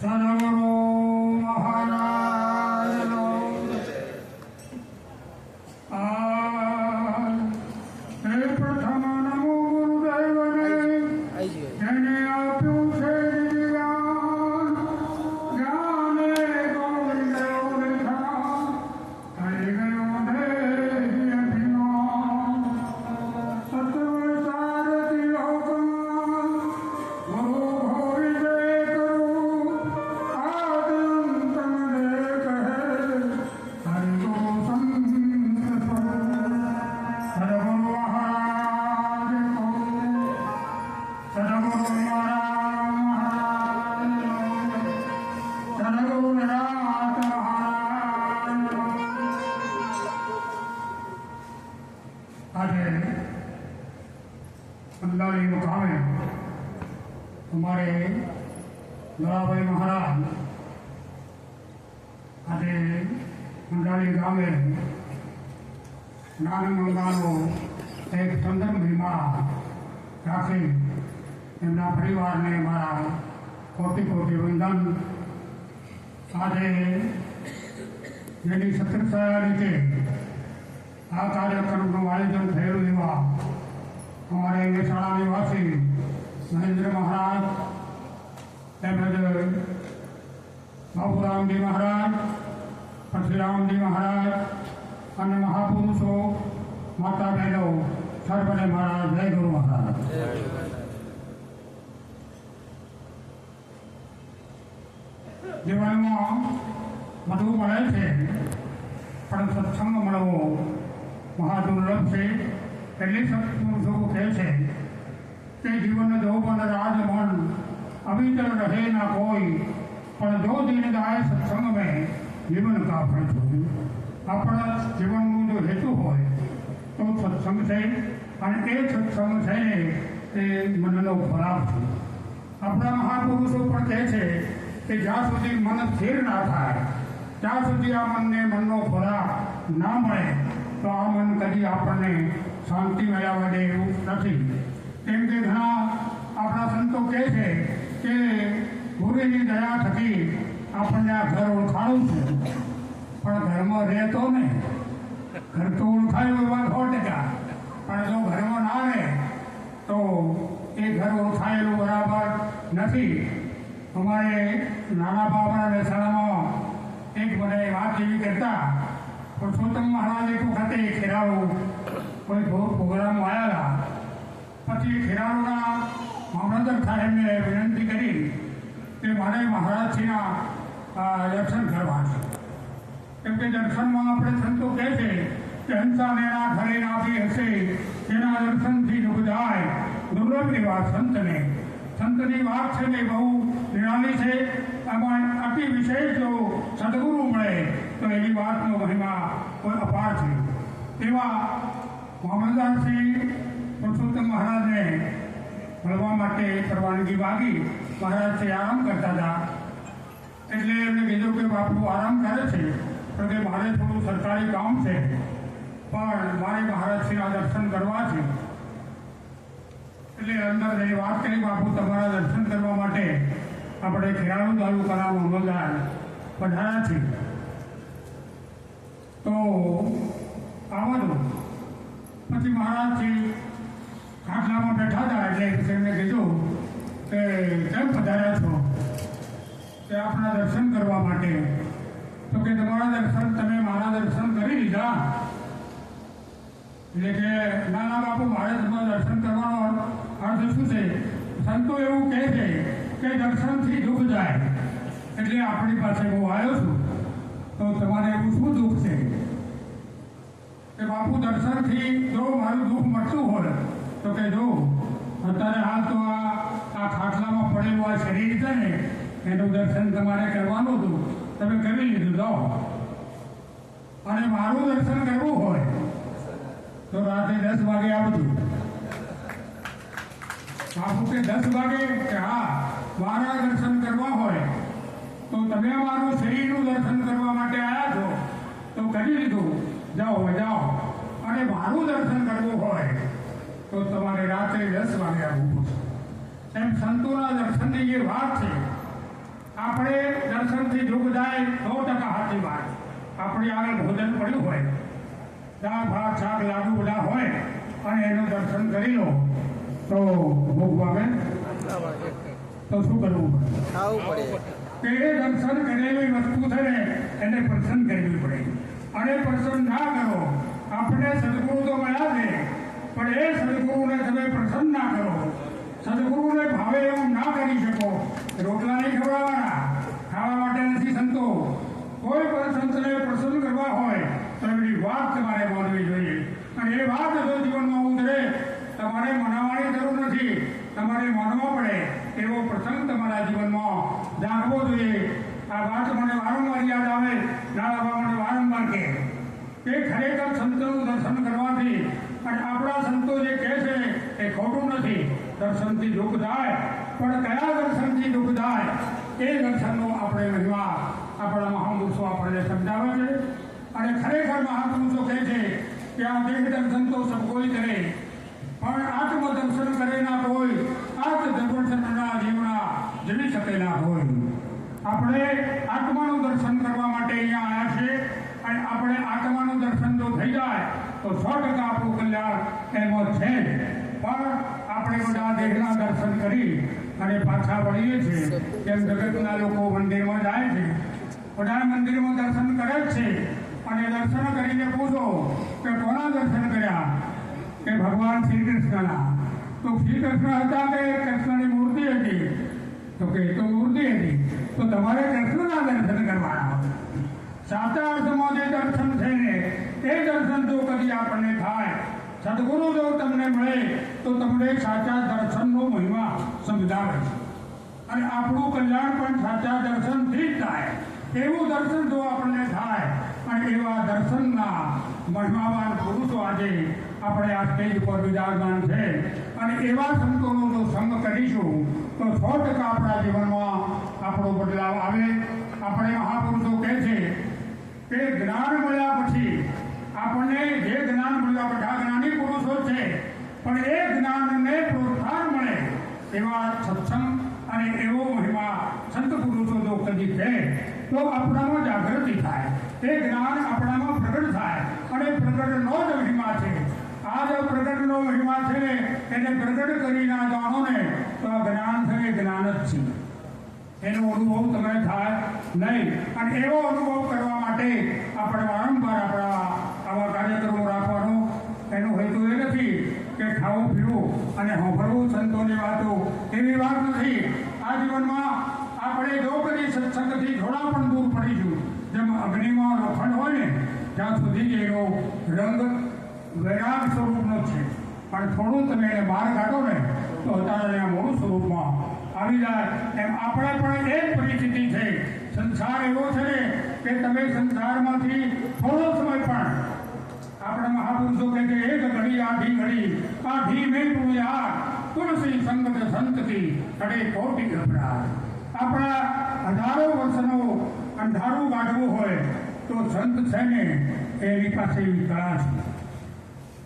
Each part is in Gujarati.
સદગુરુ મહારાજનો. આ પ્રથમ નમો ગુરુદેવને. જેને આપ્યું દરાભાઈ મહારાજ આજે મંડાળી ગામે નાનગંગાનો એક ચંદન ભીમા રાખી એમના પરિવારને મારા કોટી કોટી વંદન આજે જેની સત્રછાયા રીતે આ કાર્યક્રમનું આયોજન થયેલું એવા અમારે મહેસાણા નિવાસી મહેન્દ્ર મહારાજ તેમજ બાપુરામજી મહારાજ પરશુરામજી મહારાજ અને મહાપુરુષો, માતા બહેનો સર્વને મહારાજ, જય ગુરુ મહારાજ. જીવનમાં બધું મળે છે, પણ સત્સંગ મળવો મહાદુર્લભ છે. એટલે સત્પુરુષો કહે છે તે જીવન જવું મન અવિચલ રહે ના કોઈ, પણ જો દિન ગાય સત્સંગ મેં જીવન કા ફળ છોડ્યું આપણા જીવનનું જો હેતુ હોય, તો સત્સંગ છે, અને એ સત્સંગ છે ને તે મનનો ખોરાક છે. આપણા મહાપુરુષો પણ કહે છે કે જ્યાં સુધી મન સ્થિર ના થાય, ત્યાં સુધી આ મનને મનનો ખોરાક ના મળે, તો આ મન કદી આપણને શાંતિ મેળવવા દે એવું નથી. કેમ કે ઘણા આપણા સંતો કહે છે કે ગુરુની દયા થકી આપણને આ ઘર ઓળખાણું છે. પણ ઘરમાં રહેતો ને ઘર તો ઓળખાયું એવા સો ટકા. પણ જો ઘરમાં ના રહે, તો એ ઘર ઓળખાયેલું બરાબર નથી. અમારે નાના બાબા મહેસાણામાં એક બધાએ વાત એવી કરતા, પુરુષોત્તમ મહારાજ એક વખતે ખેરાળું કોઈ પ્રોગ્રામ આવ્યા પછી ખેરાળુના મામલતદાર સાહેબને વિનંતી કરી કે મારે મહારાજશ્રીના દર્શન કરવા છે. કેમ કે દર્શનમાં આપણે સંતો કહે છે કે હંસા નેના ઘરે નાભી હશે, તેના દર્શનથી ડૂબ જાય દુર્લભની વાત સંતને. સંતની વાત છે ને બહુ નિરાલી છે. એમાં અતિ વિશેષ જો સદગુરુ મળે, તો એની વાતનો મહિમા અપાર છે. તેવા મળવા માટે પરવાનગી માગી મહારાજશ્રી આરામ કરતા હતા. એટલે એમને કીધું કે, બાપુ, આરામ કરે છે તો કે મારે થોડું સરકારી કામ છે. પણ મારે મહારાજશ્રીના દર્શન કરવા છે. એટલે અંદર એ વાત કરી, બાપુ, તમારા દર્શન કરવા માટે આપણે ખેરાલુ તાલુકાના મામલદાર પધાર્યા છે. તો આવો દો પછી મહારાજજી ખાટલામાં બેઠા હતા એટલે તેમને કીધું કે કેમ પધાર્યા છો? કે આપણા દર્શન કરવા માટે. તો કે તમારા દર્શન તમે મારા દર્શન કરી લીધા. એટલે કે, ના ના, બાપુ, મારે તમારા દર્શન કરવાનો અર્થ શું છે? સંતો એવું કહે છે કે દર્શનથી દુઃખ જાય. એટલે આપણી પાસે હું આવ્યો છું. તો તમારે એવું શું દુઃખ છે? કે બાપુ, દર્શનથી જો મારું દુઃખ મળતું હોય તો કે જો, અત્યારે હાલ તો આ ખાટલામાં પડેલું આ શરીર છે ને, એનું દર્શન તમારે કરવાનું હતું. તમે કરી લીધું, જાઓ. અને મારું દર્શન કરવું હોય, તો રાતે દસ વાગે આવજો. બાપુ કે દસ વાગે? કે હા, મારા દર્શન કરવા હોય, તો તમે મારું શરીરનું દર્શન કરવા માટે આવ્યા છો. તો કરી લીધું. જાઓ જાઓ. અને મારું દર્શન કરવું હોય તો તમારે રાત્રે દસ વાગે આવવું પડશે એમ સંતોના દર્શનની જે વાત છે, આપણે દર્શનથી જાય સો ટકા હાથી વાત. આપણે આગળ ભોજન પડ્યું હોય, દાળ, ભાત, શાક, લાડુ બધા હોય, અને એનું દર્શન કરી લો, તો ભોગ વાગે તો શું કરવું? પડે એ દર્શન કરેલી વસ્તુ છે ને, એને પ્રસન્ન કરવી પડે. અને પ્રસન્ન ના કરો, આપણે સદગુરુ તો મળ્યા છે. પણ એ સદગુરુને તમે પ્રસન્ન ના કરો. સદગુરુને ભાવે એવું ના કરી શકો. રોટલા નહીં ખવડાવવાના, ખાવા માટે નથી સંતો. કોઈ પણ સંતને પ્રસન્ન કરવા હોય, તો એમની વાત તમારે માનવી જોઈએ. અને એ વાત જો જીવનમાં ઉતરે, તમારે મનાવવાની જરૂર નથી. તમારે માનવા પડે, એવો પ્રસંગ તમારા જીવનમાં જાગવો જોઈએ. આ વાત મને વારંવાર યાદ આવે નાળાબા મને વારંવાર કહે. કે ખરેખર સંતનું દર્શન કરવાથી અને આપણા સંતો જે કહે છે એ ખોટું નથી. દર્શનથી દુઃખ થાય, પણ કયા દર્શનથી દુઃખ થાય એ દર્શનનો આપણે મહિમા આપણા મહાપુરુષો આપણને સમજાવે છે. અને ખરેખર મહાપુરુષો કહે છે કે આ દેહ દર્શન તો સબ કોઈ કરે, પણ આત્મ દર્શન કરે ના કોઈ, આત્મ દર્શનના જીવના જીવી શકે ના હોય આપણે આત્માનું દર્શન કરવા માટે અહીંયા આવ્યા છે અને આપણે આત્માનું દર્શન જો થઈ જાય તો સો ટકા આપણું કલ્યાણ એમાં છે. પણ આપણે બધા દેહના દર્શન કરી અને પાછા વળીએ છીએ તેમ જગતના લોકો મંદિરમાં જાય છે. બધા મંદિરમાં દર્શન કરે જ છે. અને દર્શન કરીને પૂછો કે કોના દર્શન કર્યા? કે ભગવાન શ્રી કૃષ્ણના. તો શ્રી કૃષ્ણ હતા કે કૃષ્ણની મૂર્તિ હતી? તો કે તો મૂર્તિ હતી. તો તમારે કૃષ્ણના દર્શન કરવાના સાચા અર્થમાં જે દર્શન છે ને એ દર્શન જો કદી આપણને થાય. સદગુરુ જો તમને મળે, તો તમને સાચા દર્શનનો મહિમા સમજાવે છે. અને આપણું કલ્યાણ પણ સાચા દર્શનથી જ થાય. એવું દર્શન જો આપણને થાય, અને એવા દર્શનના મહિમાવાન પુરુષો આજે આપણે આ સ્ટેજ પર વિરાજમાન છે. અને એવા સંતોનો જો સંગ કરીશું, તો સો ટકા આપણા જીવનમાં આપણો બદલાવ આવે. આપણે મહાપુરુષો કહે છે કે જ્ઞાન મળ્યા પછી આપણને જે જ્ઞાન મળ્યા બધા જ્ઞાની પુરુષો છે. પણ એ જ્ઞાનને પ્રોત્સાહન મળે એવા સત્સંગ અને એવો મહિમા સંત પુરુષો જો કદી કહે તો આપણામાં જાગૃતિ થાય. એ જ્ઞાન આપણામાં પ્રગટ થાય અને પ્રગટનો જ મહિમા છે. આ જો પ્રગટનો મહિમા છે એને પ્રગટ કરી ના જાણો ને, તો જ્ઞાન છે એ જ્ઞાન જ છે. એનો અનુભવ તમને થાય નહીં. અને એવો અનુભવ કરવા માટે આપણે વારંવાર આપણા આવા કાર્યક્રમો રાખવાનો. એનો હેતુ એ નથી કે ખાવું, પીવું અને હોંભળવું સંતોની વાતો. એવી વાત નથી. આ જીવનમાં આપણે જો કદી સત્સંગથી થોડા પણ દૂર પડીશું જેમ અગ્નિમાં લોખંડ હોય ને, ત્યાં સુધી એનો રંગ વૈરાગ સ્વરૂપનો છે. પણ થોડું તમે એને બહાર કાઢો ને, તો અત્યારે એના મૂળ સ્વરૂપમાં આવી જાય. એમ આપણે પણ એ પરિસ્થિતિ છે. સંસાર એવો છે કે તમે સંસારમાંથી થોડો કહે છે એક ઘડી આધી ઘડી. આધી મેં તું યાર, તુલસી સંગત સંત કી કડે કોટી ગભરાટ. આપણા હજારો વર્ષનો અંધારું કાઢવું હોય, તો સંત છે ને એની પાસે કળા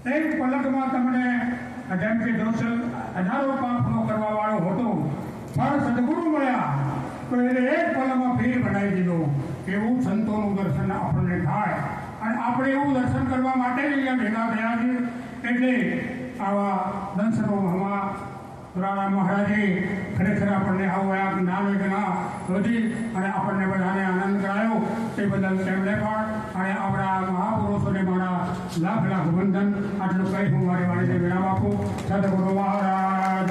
છે. એક પલકમાં તમને, જેમ કે દોષ હજારો પાપનો કરવા વાળો હતો, પણ સદગુરુ મળ્યા. તો એને એક પલકમાં ફેર બનાવી દીધો. એવું સંતોનું દર્શન આપણને થાય. અને આપણે એવું દર્શન કરવા માટે જ અહીંયા ભેગા થયા છીએ. એટલે આવા દંશનો મહા પુરાણા મહારાજે ખરેખર આપણને આવું આ જ્ઞાન વેદના વધી અને આપણને બધાને આનંદ કરાયો. તે બદલ તેમણે પણ અને આપણા મહાપુરુષોને મારા લાખ લાખ વંદન. આટલું કહી હું મારી વાણીને વિરામ આપું. સદગુરુ મહારાજ